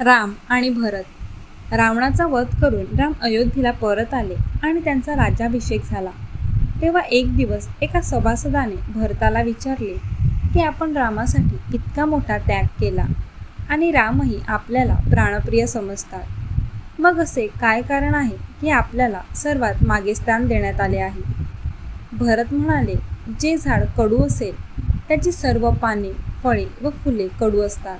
राम आणि भरत. रावणाचा वध करून राम अयोध्येला परत आले आणि त्यांचा राज्याभिषेक झाला. तेव्हा एक दिवस एका सभासदाने भरताला विचारले की आपण रामासाठी इतका मोठा त्याग केला आणि रामही आपल्याला प्राणप्रिय समजतात. मग असे काय कारण आहे की आपल्याला सर्वात मागे स्थान देण्यात आले आहे? भरत म्हणाले जे झाड कडू असेल त्याची सर्व पाने फळे व फुले कडू असतात.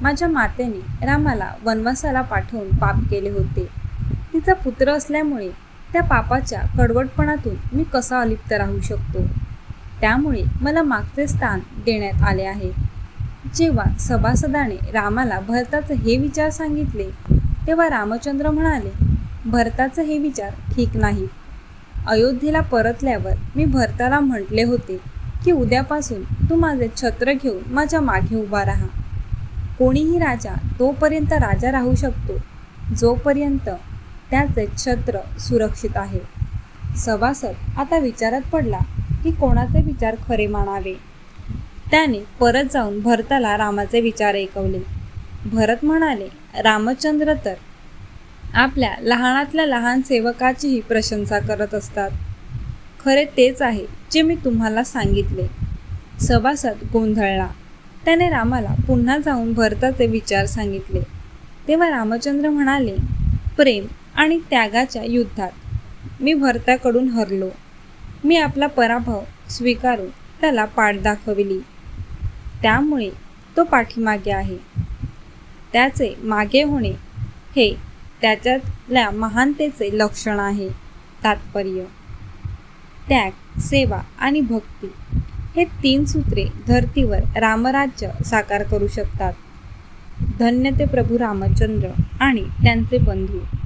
माझ्या मातेने रामाला वनवासाला पाठवून पाप केले होते. तिचा पुत्र असल्यामुळे त्या पापाच्या कडवटपणातून मी कसा अलिप्त राहू शकतो? त्यामुळे मला मागचे स्थान देण्यात आले आहे. जेव्हा सभासदाने रामाला भरताचे हे विचार सांगितले तेव्हा रामचंद्र म्हणाले भरताचे हे विचार ठीक नाही. अयोध्येला परतल्यावर मी भरताला म्हटले होते की उद्यापासून तू माझे छत्र घेऊन माझ्या मागे उभा राहा. कोणीही राजा तोपर्यंत राजा राहू शकतो जोपर्यंत त्याचे छत्र सुरक्षित आहे. सभासद आता विचारात पडला की कोणाचे विचार खरे मानावे? त्याने परत जाऊन भरताला रामाचे विचार ऐकवले. भरत म्हणाले रामचंद्र तर आपल्या लहानातल्या लहान सेवकाचीही प्रशंसा करत असतात. खरे तेच आहे जे मी तुम्हाला सांगितले. सभासद गोंधळला. त्याने रामाला पुन्हा जाऊन भरताचे विचार सांगितले. तेव्हा रामचंद्र म्हणाले प्रेम आणि त्यागाच्या युद्धात मी भरताकडून हरलो. मी आपला पराभव स्वीकारून त्याला पाठ दाखविली. त्यामुळे तो पाठीमागे आहे. त्याचे मागे होणे हे त्याच्यातल्या महानतेचे लक्षण आहे. तात्पर्य. त्याग सेवा आणि भक्ती हे तीन सूत्रे धर्तीवर रामराज्य साकार करू शकतात. धन्य ते प्रभू रामचंद्र आणि त्यांचे बंधू.